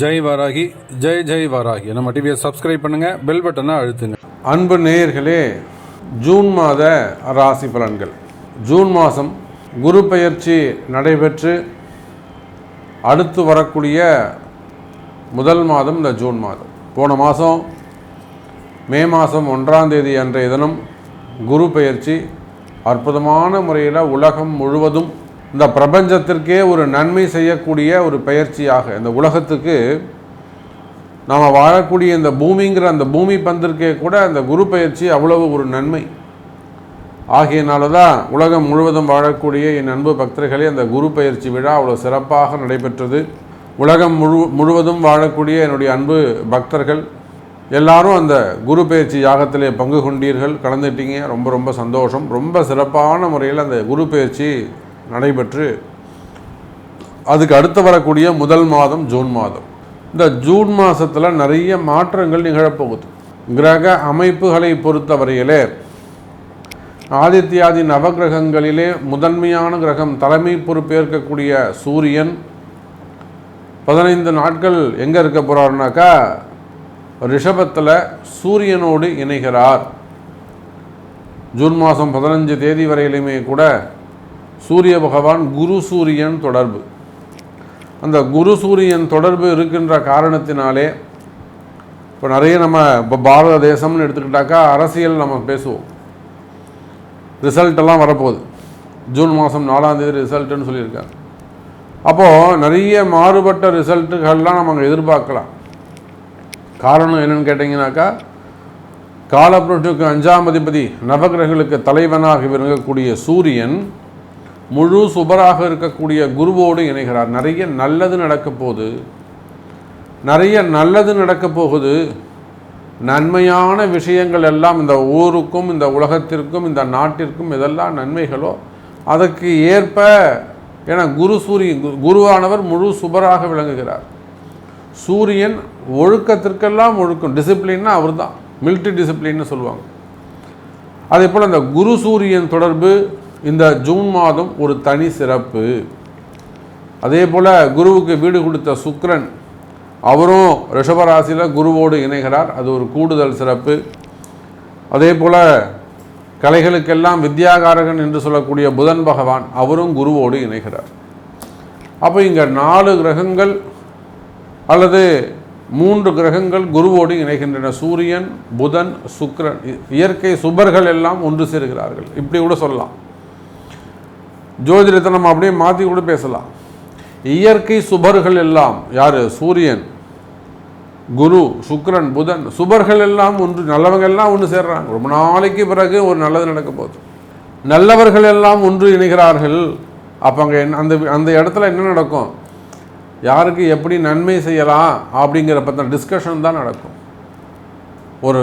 ஜெய் வாராகி ஜெய் ஜெய் வாராகி. நம்ம டிவியை சப்ஸ்கிரைப் பண்ணுங்க பெல் பட்டனை அழுத்துங்க. அன்பு நேயர்களே ஜூன் மாத ராசி பலன்கள். ஜூன் மாதம் குரு பெயர்ச்சி நடைபெற்று அடுத்து வரக்கூடிய முதல் மாதம் இந்த ஜூன் மாதம். போன மாதம் மே மாதம் ஒன்றாம் தேதி அன்றைய தினம் குரு பெயர்ச்சி அற்புதமான முறையில் உலகம் முழுவதும் இந்த பிரபஞ்சத்திற்கே ஒரு நன்மை செய்யக்கூடிய ஒரு பெயர்ச்சியாக இந்த உலகத்துக்கு நாம் வாழக்கூடிய இந்த பூமிங்கிற அந்த பூமி பந்திற்கே கூட அந்த குரு பயிற்சி அவ்வளவு ஒரு நன்மை. ஆகியனால தான் உலகம் முழுவதும் வாழக்கூடிய என் அன்பு பக்தர்களே அந்த குரு பயிற்சி விழா அவ்வளோ சிறப்பாக நடைபெற்றது. உலகம் முழு முழுவதும் வாழக்கூடிய என்னுடைய அன்பு பக்தர்கள் எல்லாரும் அந்த குரு பயிற்சி யாகத்திலே பங்கு கொண்டீர்கள். கலந்துட்டீங்க ரொம்ப ரொம்ப சந்தோஷம். ரொம்ப சிறப்பான முறையில் அந்த குரு பயிற்சி நடைபெற்று அதுக்கு அடுத்து வரக்கூடிய முதல் மாதம் ஜூன் மாதம். இந்த ஜூன் மாதத்தில் நிறைய மாற்றங்கள் நிகழப்போகுது. கிரக அமைப்புகளை பொறுத்தவரையிலே ஆதித்யாதி நவகிரகங்களிலே முதன்மையான கிரகம் தலைமை பொறுப்பேற்கக்கூடிய சூரியன் பதினைந்து நாட்கள் எங்கே இருக்க போகிறாருனாக்கா ரிஷபத்தில் சூரியனோடு இணைகிறார். ஜூன் மாதம் பதினஞ்சு தேதி வரையிலுமே கூட சூரிய பகவான் குரு சூரியன் தொடர்பு. அந்த குரு சூரியன் தொடர்பு இருக்கின்ற காரணத்தினாலே இப்போ நிறைய நம்ம இப்போ பாரத தேசம்னு எடுத்துக்கிட்டாக்கா அரசியல் நம்ம பேசுவோம். ரிசல்ட்டெல்லாம் வரப்போகுது. ஜூன் மாதம் நாலாம் தேதி ரிசல்ட்டுன்னு சொல்லியிருக்காங்க. அப்போது நிறைய மாறுபட்ட ரிசல்ட்டுகள்லாம் நம்ம அங்கே எதிர்பார்க்கலாம். காரணம் என்னென்னு கேட்டிங்கனாக்கா காலப்புரட்சிக்கு அஞ்சாம் அதிபதி நவகிரகங்களுக்கு தலைவனாக விளங்கக்கூடிய சூரியன் முழு சுபராக இருக்கக்கூடிய குருவோடு இணைகிறார். நிறைய நல்லது நடக்க போகுது. நிறைய நல்லது நடக்க போகுது. நன்மையான விஷயங்கள் எல்லாம் இந்த ஊருக்கும் இந்த உலகத்திற்கும் இந்த நாட்டிற்கும் இதெல்லாம் நன்மைகளோ? அதற்கு ஏற்ப ஏன்னா குரு சூரியன் கு- குருவானவர் முழு சுபராக விளங்குகிறார். சூரியன் ஒழுக்கத்திற்கெல்லாம் ஒழுக்கம். டிசிப்ளின்னா அவர் தான் மில்ட்ரி டிசிப்ளின்னு சொல்லுவாங்க. அதே போல் இந்த குரு சூரியன் தொடர்பு இந்த ஜூன் மாதம் ஒரு தனி சிறப்பு. அதே போல் குருவுக்கு வீடு கொடுத்த சுக்ரன் அவரும் ரிஷபராசியில் குருவோடு இணைகிறார். அது ஒரு கூடுதல் சிறப்பு. அதே போல் கலைகளுக்கெல்லாம் வித்யாகாரகன் என்று சொல்லக்கூடிய புதன் பகவான் அவரும் குருவோடு இணைகிறார். அப்போ இங்கே நாலு கிரகங்கள் அல்லது மூன்று கிரகங்கள் குருவோடு இணைகின்றன. சூரியன் புதன் சுக்ரன் இ- இயற்கை சுபர்கள் எல்லாம் ஒன்று சேர்கிறார்கள். இப்படி கூட சொல்லலாம். ஜோதிடத்தை நம்ம அப்படியே மாற்றி கூட பேசலாம். இயற்கை சுபர்கள் எல்லாம் யார்? சூரியன் குரு சுக்ரன் புதன் சுபர்கள் எல்லாம் ஒன்று நல்லவங்க எல்லாம் ஒன்று சேர்றாங்க. ரொம்ப நாளைக்கு பிறகு ஒரு நல்லது நடக்க போகுது. நல்லவர்கள் எல்லாம் ஒன்று இணைகிறார்கள். அப்போ அங்கே அந்த அந்த இடத்துல என்ன நடக்கும்? யாருக்கு எப்படி நன்மை செய்யலாம் அப்படிங்கிற பற்றின டிஸ்கஷன் தான் நடக்கும். ஒரு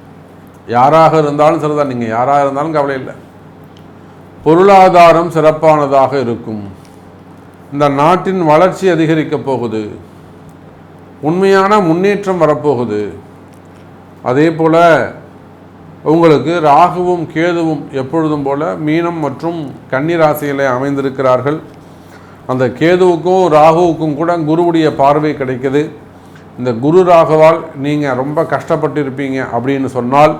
யாராக இருந்தாலும் சரிதான் நீங்கள் யாராக இருந்தாலும் கவலை இல்லை. பொருளாதாரம் சிறப்பானதாக இருக்கும். இந்த நாட்டின் வளர்ச்சி அதிகரிக்கப் போகுது. உண்மையான முன்னேற்றம் வரப்போகுது. அதே போல் உங்களுக்கு ராகுவும் கேதுவும் எப்பொழுதும் போல மீனம் மற்றும் கன்னிராசியிலே அமைந்திருக்கிறார்கள். அந்த கேதுவுக்கும் ராகுவுக்கும் கூட குருவுடைய பார்வை கிடைக்குது. இந்த குரு ராகுவால் நீங்கள் ரொம்ப கஷ்டப்பட்டிருப்பீங்க அப்படின்னு சொன்னால்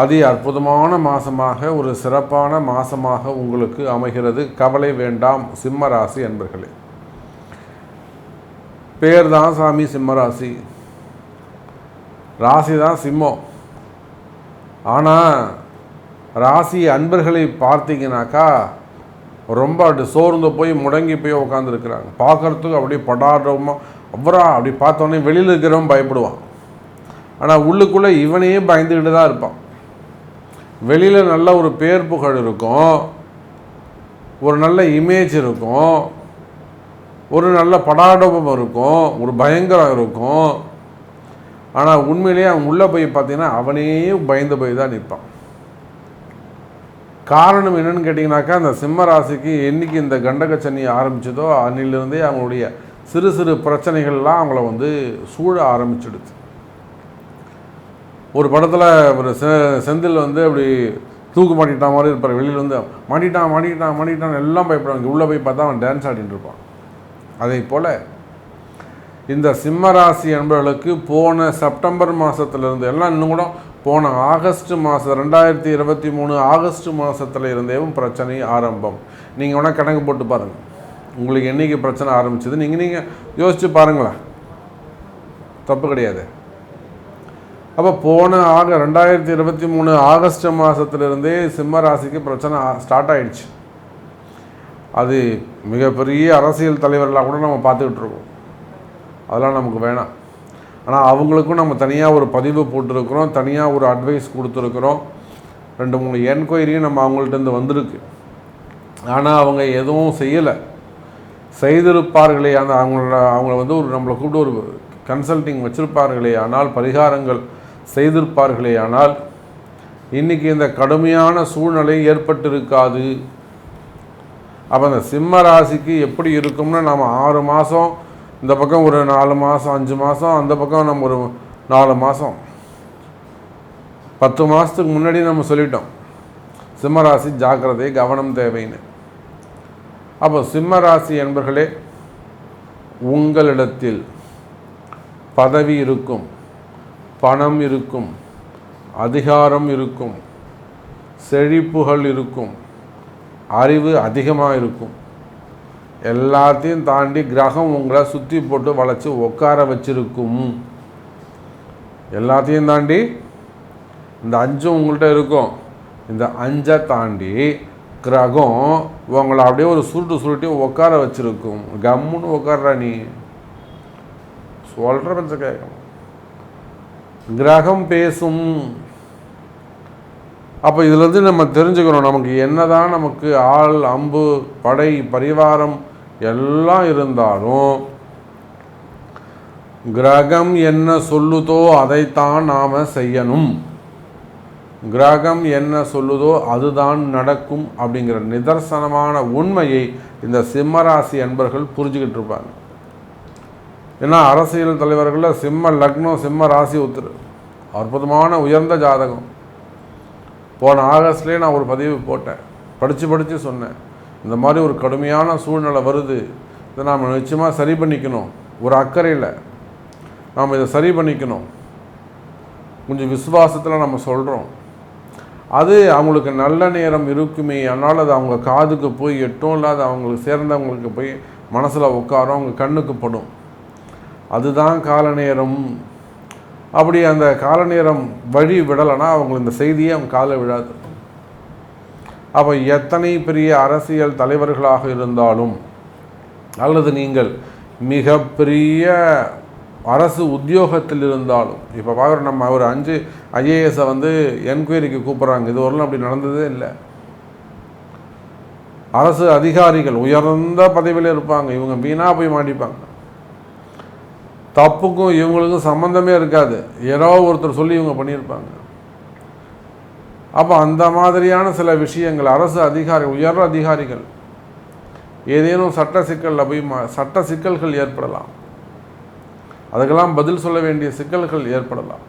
அதி அற்புதமான மாதமாக ஒரு சிறப்பான மாதமாக உங்களுக்கு அமைகிறது. கவலை வேண்டாம் சிம்மராசி என்பர்களே அன்பர்களே. பேர் தான் சாமி சிம்மராசி. ராசி தான் சிம்மம். ஆனால் ராசி அன்பர்களை பார்த்தீங்கன்னாக்கா ரொம்ப அப்படி சோர்ந்து போய் முடங்கி போய் உட்காந்துருக்குறாங்க பார்க்குறதுக்கு அப்படியே படாடுறோமா அவ்வளோ அப்படி பார்த்தோன்னே வெளியில் இருக்கிறவன் பயப்படுவான். ஆனால் உள்ளுக்குள்ளே இவனையே பயந்துக்கிட்டு தான் இருப்பான். வெளியில் நல்ல ஒரு பேர் புகழ் இருக்கும். ஒரு நல்ல இமேஜ் இருக்கும். ஒரு நல்ல படாடபம் இருக்கும். ஒரு பயங்கரம் இருக்கும். ஆனால் உண்மையிலேயே அவன் உள்ளே போய் பார்த்தீங்கன்னா அவனே பயந்து போய் தான் நிற்பான். காரணம் என்னன்னு கேட்டிங்கனாக்கா அந்த சிம்ம ராசிக்கு என்றைக்கு இந்த கண்டக சனி ஆரம்பித்ததோ அன்னிலிருந்தே அவங்களுடைய சிறு சிறு பிரச்சனைகள்லாம் அவங்கள வந்து சூழ ஆரம்பிச்சிடுச்சு. ஒரு படத்தில் ஒரு செ செந்தில் வந்து அப்படி தூக்கு மாட்டிட்டான் மாதிரி இருப்பார் வெளியில் வந்து மாட்டிட்டான் மாட்டிட்டான் மாட்டிட்டான் எல்லாம் பயப்படுவாங்க. உள்ளே போய் பார்த்தா அவன் டான்ஸ் ஆடிட்டு இருப்பான். அதே போல் இந்த சிம்மராசி என்பவர்களுக்கு போன செப்டம்பர் மாதத்துலேருந்து எல்லாம் இன்னும் கூட போன ஆகஸ்ட் மாதம் ரெண்டாயிரத்தி இருபத்தி மூணு ஆகஸ்ட் மாதத்தில் இருந்தேவும் பிரச்சனை ஆரம்பம். நீங்கள் வேணால் கணக்கு போட்டு பாருங்கள் உங்களுக்கு என்றைக்கு பிரச்சனை ஆரம்பிச்சது? நீங்கள் நீங்கள் யோசித்து பாருங்களேன். தப்பு கிடையாது. அப்போ போன ஆக ரெண்டாயிரத்தி இருபத்தி மூணு ஆகஸ்ட் மாதத்துலேருந்தே சிம்ம ராசிக்கு பிரச்சனை ஸ்டார்ட் ஆயிடுச்சு. அது மிகப்பெரிய அரசியல் தலைவர்களாக கூட நம்ம பார்த்துக்கிட்டு இருக்கோம். அதெல்லாம் நமக்கு வேணாம். ஆனால் அவங்களுக்கும் நம்ம தனியாக ஒரு பதிவு போட்டிருக்கிறோம் தனியாக ஒரு அட்வைஸ் கொடுத்துருக்குறோம். ரெண்டு மூணு என்கொயரியும் நம்ம அவங்கள்ட்டேருந்து வந்திருக்கு. ஆனால் அவங்க எதுவும் செய்யலை. செய்திருப்பார்களே அந்த அவங்களோட அவங்கள வந்து ஒரு நம்மளை கூப்பிட்டு ஒரு கன்சல்டிங் வச்சுருப்பார்களே ஆனால் பரிகாரங்கள் செய்திருப்பார்களே ஆனால் இன்றைக்கி இந்த கடுமையான சூழ்நிலை ஏற்பட்டிருக்காது. அப்போ அந்த சிம்ம ராசிக்கு எப்படி இருக்கும்னு நம்ம ஆறு மாதம் இந்த பக்கம் ஒரு நாலு மாதம் அஞ்சு மாதம் அந்த பக்கம் நம்ம ஒரு நாலு மாதம் பத்து மாதத்துக்கு முன்னாடி நம்ம சொல்லிட்டோம் சிம்மராசி ஜாக்கிரதை கவனம் தேவைன்னு. அப்போ சிம்மராசி என்பர்களே உங்களிடத்தில் பதவி இருக்கும். பணம் இருக்கும் அதிகாரம் இருக்கும் செழிப்புகள் இருக்கும் அறிவு அதிகமாக இருக்கும் எல்லாத்தையும் தாண்டி கிரகம் உங்களை சுற்றி போட்டு வளைச்சி உட்கார வச்சிருக்கும். எல்லாத்தையும் தாண்டி இந்த அஞ்சும் உங்கள்கிட்ட இருக்கும். இந்த அஞ்சை தாண்டி கிரகம் உங்களை அப்படியே ஒரு சுருட்டு சுருட்டி உட்கார வச்சிருக்கும். கம்முன்னு உட்கார்றா நீ. சொல்கிற பஞ்ச கேட்கணும் கிரகம் பேசும். அப்போ இதுலேருந்து நம்ம தெரிஞ்சுக்கணும் நமக்கு என்னதான் நமக்கு ஆள் அம்பு படை பரிவாரம் எல்லாம் இருந்தாலும் கிரகம் என்ன சொல்லுதோ அதைத்தான் நாம் செய்யணும். கிரகம் என்ன சொல்லுதோ அதுதான் நடக்கும் அப்படிங்கிற நிதர்சனமான உண்மையை இந்த சிம்மராசி அன்பர்கள் புரிஞ்சுக்கிட்டு இருப்பாங்க. ஏன்னா அரசியல் தலைவர்களில் சிம்ம லக்னம் சிம்ம ராசி ஒத்துரு அற்புதமான உயர்ந்த ஜாதகம். போன ஆகஸ்ட்லேயே நான் ஒரு பதிவு போட்டேன். படித்து படித்து சொன்னேன். இந்த மாதிரி ஒரு கடுமையான சூழ்நிலை வருது. இதை நாம் நிச்சயமாக சரி பண்ணிக்கணும். ஒரு அக்கறையில். நாம் இதை சரி பண்ணிக்கணும். கொஞ்சம் விசுவாசத்தில் நம்ம சொல்கிறோம் அது அவங்களுக்கு நல்ல நேரம் இருக்குமே. அதனால் அது அவங்க காதுக்கு போய் எட்டும் இல்லாத அவங்களுக்கு சேர்ந்தவங்களுக்கு போய் மனசில் உட்காரும் அவங்க கண்ணுக்கு படும். அதுதான் கால நேரம் அப்படி அந்த கால நேரம் வழி விடலைன்னா அவங்க இந்த செய்தியே அவங்க காலை விழாது. அப்போ எத்தனை பெரிய அரசியல் தலைவர்களாக இருந்தாலும் அல்லது நீங்கள் மிகப்பெரிய அரசு உத்தியோகத்தில் இருந்தாலும் இப்போ பார்க்குற நம்ம ஒரு அஞ்சு ஐஏஎஸை வந்து என்கொயரிக்கு கூப்பிட்றாங்க. இது வரலாம் அப்படி நடந்ததே இல்லை. அரசு அதிகாரிகள் உயர்ந்த பதவியில் இருப்பாங்க. இவங்க வீணாக போய் மாட்டிப்பாங்க. தப்புக்கும் இவங்களுக்கும் சம்மந்தமே இருக்காது. யாரோ ஒருத்தர் சொல்லி இவங்க பண்ணியிருப்பாங்க. அப்போ அந்த மாதிரியான சில விஷயங்கள் அரசு அதிகாரி உயர் அதிகாரிகள் ஏதேனும் சட்ட சிக்கலில் போய் சட்ட சிக்கல்கள் ஏற்படலாம். அதுக்கெல்லாம் பதில் சொல்ல வேண்டிய சிக்கல்கள் ஏற்படலாம்.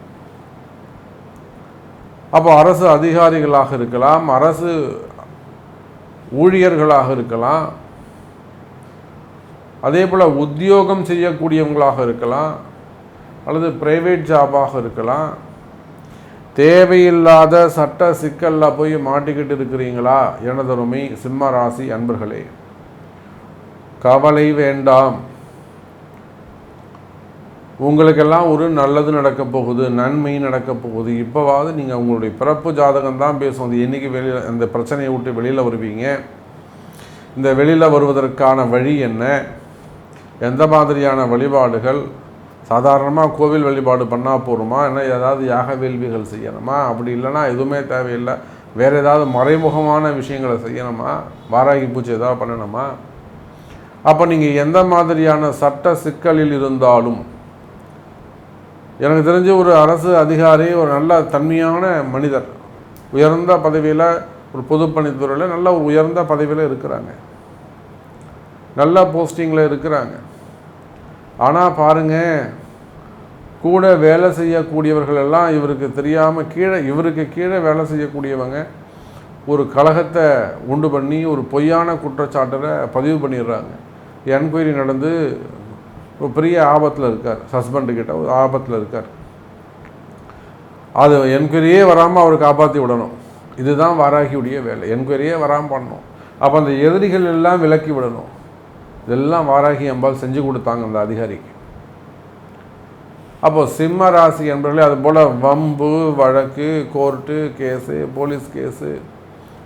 அப்போ அரசு அதிகாரிகளாக இருக்கலாம் அரசு ஊழியர்களாக இருக்கலாம் அதே போல் உத்தியோகம் செய்யக்கூடியவங்களாக இருக்கலாம் அல்லது ப்ரைவேட் ஜாபாக இருக்கலாம். தேவையில்லாத சட்ட சிக்கலில் போய் மாட்டிக்கிட்டு இருக்கிறீங்களா? எனதருமை சிம்ம ராசி அன்பர்களே கவலை வேண்டாம். உங்களுக்கெல்லாம் ஒரு நல்லது நடக்க போகுது நன்மை நடக்க போகுது. இப்போவாவது நீங்கள் உங்களுடைய பிறப்பு ஜாதகம் தான் பேசும். அது என்றைக்கு வெளியில் அந்த பிரச்சனையை விட்டு வெளியில் வருவீங்க. இந்த வெளியில் வருவதற்கான வழி என்ன? எந்த மாதிரியான வழிபாடுகள்? சாதாரணமாக கோவில் வழிபாடு பண்ணால் போகிறோமா என்ன ஏதாவது யாக வேள்விகள் செய்யணுமா? அப்படி இல்லைன்னா எதுவுமே தேவையில்லை. வேறு ஏதாவது மறைமுகமான விஷயங்களை செய்யணுமா? வாராகி பூஜை ஏதாவது பண்ணணுமா? அப்போ நீங்கள் எந்த மாதிரியான சட்ட சிக்கலில் இருந்தாலும் எனக்கு தெரிஞ்ச ஒரு அரசு அதிகாரி ஒரு நல்ல தன்மையான மனிதர் உயர்ந்த பதவியில் ஒரு பொதுப்பணித்துறையில் நல்ல ஒரு உயர்ந்த பதவியில் இருக்கிறாங்க. நல்ல போஸ்டிங்கில் இருக்கிறாங்க. ஆனால் பாருங்கள் கூட வேலை செய்யக்கூடியவர்கள் எல்லாம் இவருக்கு தெரியாமல் கீழே இவருக்கு கீழே வேலை செய்யக்கூடியவங்க ஒரு கழகத்தை உண்டு பண்ணி ஒரு பொய்யான குற்றச்சாட்டரை பதிவு பண்ணிடுறாங்க. என்கொயரி நடந்து ஒரு பெரிய ஆபத்தில் இருக்கார் ஹஸ்பண்டு கிட்ட ஒரு ஆபத்தில் இருக்கார். அது என்கொயரியே வராமல் அவர் காப்பாற்றி விடணும். இதுதான் வாராகியுடைய வேலை. என்கொயரியே வராமல் பண்ணணும். அப்போ அந்த எதிரிகள் எல்லாம் விலக்கி விடணும். இதெல்லாம் வாராகி அம்பாள் செஞ்சு கொடுத்தாங்க அந்த அதிகாரிக்கு. அப்போது சிம்ம ராசி என்பவர்களே அது போல் வம்பு வழக்கு கோர்ட்டு கேஸு போலீஸ் கேஸு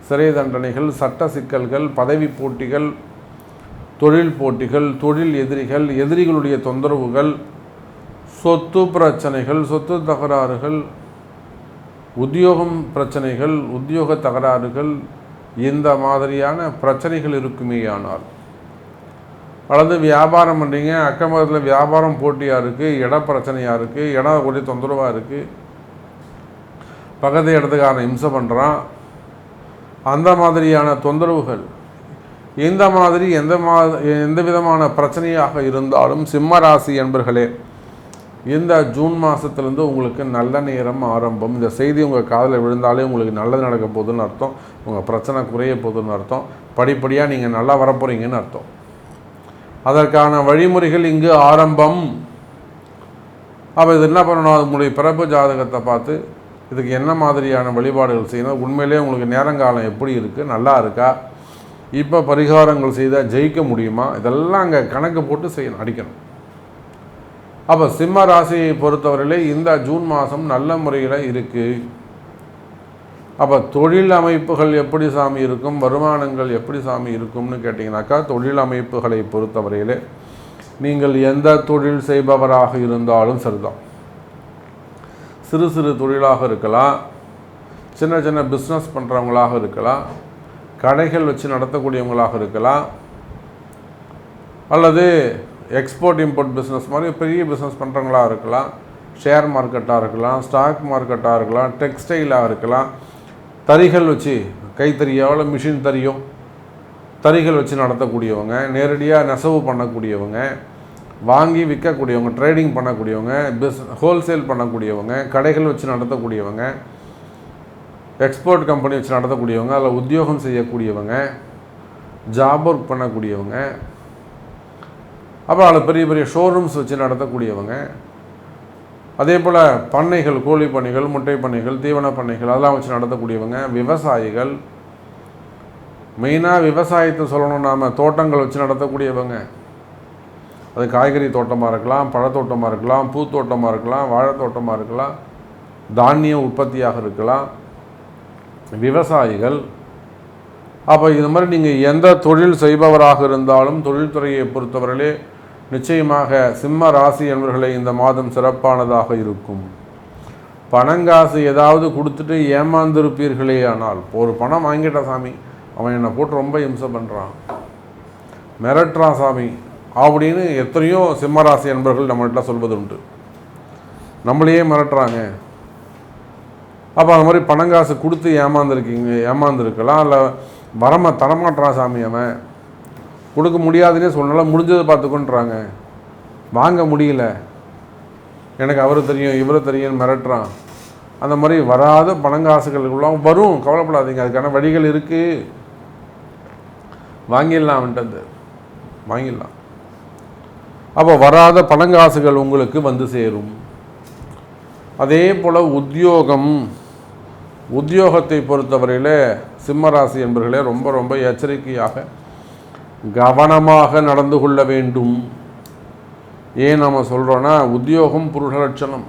சிறை தண்டனைகள் சட்ட சிக்கல்கள் பதவி போட்டிகள் தொழில் போட்டிகள் தொழில் எதிரிகள் எதிரிகளுடைய தொந்தரவுகள் சொத்து பிரச்சனைகள் சொத்து தகராறுகள் உத்தியோகம் பிரச்சனைகள் உத்தியோக தகராறுகள் இந்த மாதிரியான பிரச்சனைகள் இருக்குமேயானால் அல்லது வியாபாரம் பண்ணுறீங்க அக்கம் பக்கத்தில் வியாபாரம் போட்டியாக இருக்குது இட பிரச்சனையாக இருக்குது இடம் கொஞ்சம் தொந்தரவாக இருக்குது பக்கத்து இடத்துக்காரன் இம்சை பண்ணுறான் அந்த மாதிரியான தொந்தரவுகள் இந்த மாதிரி எந்த மா எந்த விதமான பிரச்சனையாக இருந்தாலும் சிம்ம ராசி என்பர்களே இந்த ஜூன் மாதத்துலேருந்து உங்களுக்கு நல்ல நேரம் ஆரம்பம். இந்த செய்தி உங்கள் காதில் விழுந்தாலே உங்களுக்கு நல்லது நடக்க போகுதுன்னு அர்த்தம். உங்கள் பிரச்சனை குறைய போகுதுன்னு அர்த்தம். படிப்படியாக நீங்கள் நல்லா வரப்போகிறீங்கன்னு அர்த்தம். அதற்கான வழிமுறைகள் இங்கு ஆரம்பம். அப்போ இது என்ன பண்ணணும்? உங்களுடைய பிறப்பு ஜாதகத்தை பார்த்து இதுக்கு என்ன மாதிரியான வழிபாடுகள் செய்யணும்? உண்மையிலே உங்களுக்கு நேரங்காலம் எப்படி இருக்குது நல்லா இருக்கா? இப்போ பரிகாரங்கள் செய்தால் ஜெயிக்க முடியுமா? இதெல்லாம் அங்கே கணக்கு போட்டு செய்யணும் அடிக்கணும். அப்போ சிம்ம ராசியை பொறுத்தவரையிலே இந்த ஜூன் மாதம் நல்ல முறையில் இருக்குது அப்போ தொழில் அமைப்புகள் எப்படி சாமி இருக்கும்? வருமானங்கள் எப்படி சாமி இருக்கும்னு கேட்டிங்கனாக்கா தொழில் அமைப்புகளை பொறுத்தவரையிலே நீங்கள் எந்த தொழில் செய்பவராக இருந்தாலும் சரிதான். சிறு சிறு தொழிலாக இருக்கலாம் சின்ன சின்ன பிஸ்னஸ் பண்ணுறவங்களாக இருக்கலாம் கடைகள் வச்சு நடத்தக்கூடியவங்களாக இருக்கலாம் அல்லது எக்ஸ்போர்ட் இம்போர்ட் பிஸ்னஸ் மாதிரி பெரிய பிஸ்னஸ் பண்ணுறவங்களாக இருக்கலாம் ஷேர் மார்க்கெட்டாக இருக்கலாம் ஸ்டாக் மார்க்கெட்டாக இருக்கலாம் டெக்ஸ்டைலாக இருக்கலாம் தறிகள் வச்சு கைத்தறியாவில் மிஷின் தறியும். தறிகள் வச்சு நடத்தக்கூடியவங்க நேரடியாக நெசவு பண்ணக்கூடியவங்க வாங்கி விற்கக்கூடியவங்க ட்ரேடிங் பண்ணக்கூடியவங்க பிஸ் ஹோல்சேல் பண்ணக்கூடியவங்க கடைகள் வச்சு நடத்தக்கூடியவங்க எக்ஸ்போர்ட் கம்பெனி வச்சு நடத்தக்கூடியவங்க அதில் உத்தியோகம் செய்யக்கூடியவங்க ஜாப் ஒர்க் பண்ணக்கூடியவங்க அப்புறம் அதில் பெரிய பெரிய ஷோரூம்ஸ் வச்சு நடத்தக்கூடியவங்க அதே போல் பண்ணைகள் கோழி பண்ணைகள் முட்டை பண்ணைகள் தீவன பண்ணைகள் அதெல்லாம் வச்சு நடத்தக்கூடியவங்க விவசாயிகள். மெயினாக விவசாயத்தை சொல்லணும் நாம் தோட்டங்கள் வச்சு நடத்தக்கூடியவங்க. அது காய்கறி தோட்டமாக இருக்கலாம் பழத்தோட்டமாக இருக்கலாம் பூத்தோட்டமாக இருக்கலாம் வாழைத்தோட்டமாக இருக்கலாம் தானிய உற்பத்தியாக இருக்கலாம். விவசாயிகள். அப்போ இது மாதிரி நீங்கள் எந்த தொழில் செய்பவராக இருந்தாலும் தொழில்துறையை பொறுத்தவரையிலே நிச்சயமாக சிம்ம ராசி என்பவர்களை இந்த மாதம் சிறப்பானதாக இருக்கும். பணங்காசு ஏதாவது கொடுத்துட்டு ஏமாந்திருப்பீர்களே ஆனால் ஒரு பணம் வாங்கிட்ட சாமி அவன் என்னை போட்டு ரொம்ப இம்சம் பண்ணுறான் மிரட்டுறான் சாமி அப்படின்னு எத்தனையோ சிம்மராசி என்பர்கள் நம்மள்கிட்ட சொல்வது உண்டு. நம்மளையே மிரட்டுறாங்க. அப்போ அந்த மாதிரி பணங்காசு கொடுத்து ஏமாந்துருக்கீங்க ஏமாந்துருக்கலாம் இல்லை வரம தரமாட்டான் சாமி அவன். கொடுக்க முடியாதுன்னே சொன்னால முடிஞ்சதை பார்த்துக்கொன்றாங்க. வாங்க முடியல. எனக்கு அவரை தெரியும் இவரை தெரியும் மிரட்டுறான். அந்த மாதிரி வராத பணங்காசுகளுக்குள்ளாம் வரும். கவலைப்படாதீங்க அதுக்கான வழிகள் இருக்குது வாங்கிடலாம் அவன்ட்டு வாங்கிடலாம். அப்போ வராத பணங்காசுகள் உங்களுக்கு வந்து சேரும். அதே போல் உத்தியோகம். உத்தியோகத்தை பொறுத்தவரையில் சிம்மராசி என்பர்களே ரொம்ப ரொம்ப எச்சரிக்கையாக கவனமாக நடந்து கொள்ள வேண்டும். ஏன் நம்ம சொல்கிறோன்னா உத்தியோகம் புருஷ லட்சணம்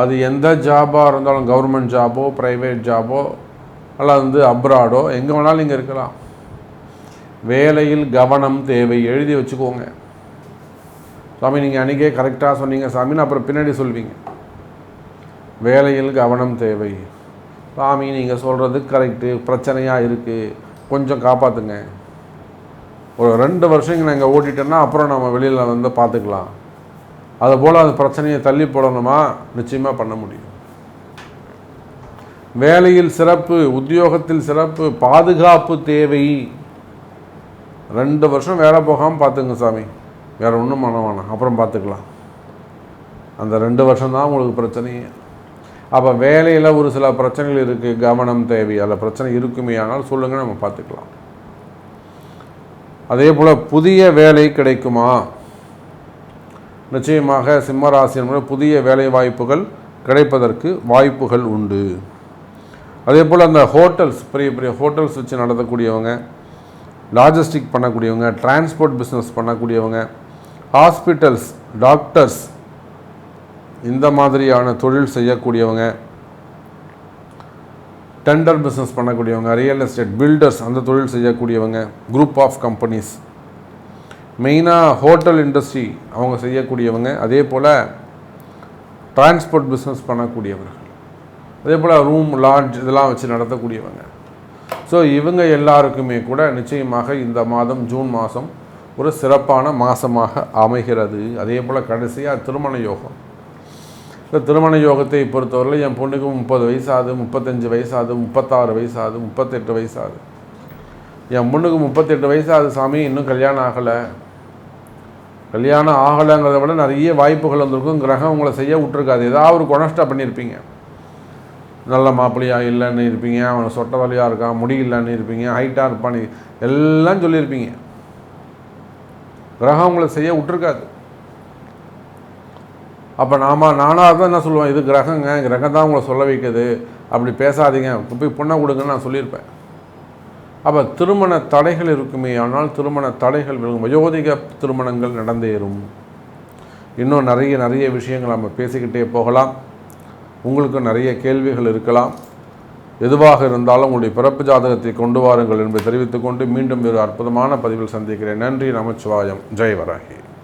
அது எந்த ஜாபாக இருந்தாலும் கவர்மெண்ட் ஜாபோ ப்ரைவேட் ஜாபோ அல்லது வந்து அப்ராடோ எங்கே வேணாலும் இங்கே இருக்கலாம். வேலையில் கவனம் தேவை. எழுதி வச்சுக்கோங்க. சாமி நீங்கள் அன்றைக்கே கரெக்டாக சொன்னீங்க சாமின்னு அப்புறம் பின்னாடி சொல்வீங்க. வேலையில் கவனம் தேவை. சாமி நீங்கள் சொல்கிறது கரெக்டு பிரச்சனையாக இருக்குது கொஞ்சம் காப்பாற்றுங்க ஒரு ரெண்டு வருஷம் நாங்கள் ஓட்டிட்டோன்னா அப்புறம் நம்ம வெளியில் வந்து பார்த்துக்கலாம். அதுபோல் அந்த பிரச்சனையை தள்ளி போடணுமா? நிச்சயமாக பண்ண முடியும். வேலையில் சிறப்பு உத்தியோகத்தில் சிறப்பு பாதுகாப்பு தேவை. ரெண்டு வருஷம் வேலை போகாமல் பார்த்துங்க சாமி. வேறு ஒன்றும் பண்ண வேணாம். அப்புறம் பார்த்துக்கலாம். அந்த ரெண்டு வருஷம்தான் உங்களுக்கு பிரச்சனையே. அப்போ வேலையில் ஒரு சில பிரச்சனைகள் இருக்குது கவனம் தேவை. அதில் பிரச்சனை இருக்குமே. ஆனால் சொல்லுங்கள் நம்ம பார்த்துக்கலாம். அதே போல் புதிய வேலை கிடைக்குமா? நிச்சயமாக சிம்மராசியின் புதிய வேலை வாய்ப்புகள் கிடைப்பதற்கு வாய்ப்புகள் உண்டு. அதே போல் அந்த ஹோட்டல்ஸ் பெரிய பெரிய ஹோட்டல்ஸ் வச்சு நடத்தக்கூடியவங்க லாஜிஸ்டிக் பண்ணக்கூடியவங்க டிரான்ஸ்போர்ட் பிஸ்னஸ் பண்ணக்கூடியவங்க ஹாஸ்பிட்டல்ஸ் டாக்டர்ஸ் இந்த மாதிரியான தொழில் செய்யக்கூடியவங்க டெண்டர் பிஸ்னஸ் பண்ணக்கூடியவங்க ரியல் எஸ்டேட் பில்டர்ஸ் அந்த தொழில் செய்யக்கூடியவங்க குரூப் ஆஃப் கம்பெனிஸ் மெயினாக ஹோட்டல் இண்டஸ்ட்ரி அவங்க செய்யக்கூடியவங்க அதே போல் டிரான்ஸ்போர்ட் பிஸ்னஸ் பண்ணக்கூடியவர்கள். அதே போல் ரூம் லாட்ஜ் இதெல்லாம் வச்சு நடத்தக்கூடியவங்க. ஸோ இவங்க எல்லாருக்குமே கூட நிச்சயமாக இந்த மாதம் ஜூன் மாதம் ஒரு சிறப்பான மாதமாக அமைகிறது. அதே போல் கடைசியாக திருமண யோகம். இப்போ திருமண யோகத்தை பொறுத்தவரையில் என் பொண்ணுக்கு முப்பது வயசாகுது முப்பத்தஞ்சு வயசாகுது முப்பத்தாறு வயசாகுது முப்பத்தெட்டு வயசாகுது. என் பொண்ணுக்கு முப்பத்தெட்டு வயசாகுது சாமி இன்னும் கல்யாணம் ஆகலை. கல்யாணம் ஆகலைங்கிறத விட நிறைய வாய்ப்புகள் வந்திருக்கும். கிரகம் உங்களை செய்ய விட்டுருக்காது. ஏதாவது ஒரு கொனஸ்டா பண்ணியிருப்பீங்க. நல்ல மாப்பிள்ளையாக இல்லைன்னு இருப்பீங்க அவனை சொட்ட வழியாக இருக்கான் முடி இல்லைன்னு இருப்பீங்க ஹைட்டாக இருப்பான்னு எல்லாம் சொல்லியிருப்பீங்க. கிரகம் உங்களை செய்ய விட்டுருக்காது. அப்போ நாம நானாக தான் என்ன சொல்லுவேன் இது கிரகங்க கிரகம் தான் உங்களை சொல்ல வைக்குது. அப்படி பேசாதீங்க. போய் பொண்ணை கொடுங்கன்னு நான் சொல்லியிருப்பேன். அப்போ திருமண தடைகள் இருக்குமே ஆனால் திருமண தடைகள் வயோதிக திருமணங்கள் நடந்தேறும் இன்னும் நிறைய நிறைய விஷயங்கள் நம்ம பேசிக்கிட்டே போகலாம். உங்களுக்கு நிறைய கேள்விகள் இருக்கலாம். எதுவாக இருந்தாலும் உங்களுடைய பிறப்பு ஜாதகத்தை கொண்டு வாருங்கள் என்பதை தெரிவித்துக்கொண்டு மீண்டும் ஒரு அற்புதமான பதிவில் சந்திக்கிறேன். நன்றி நமச்சிவாயம். ஜெய் வராகி.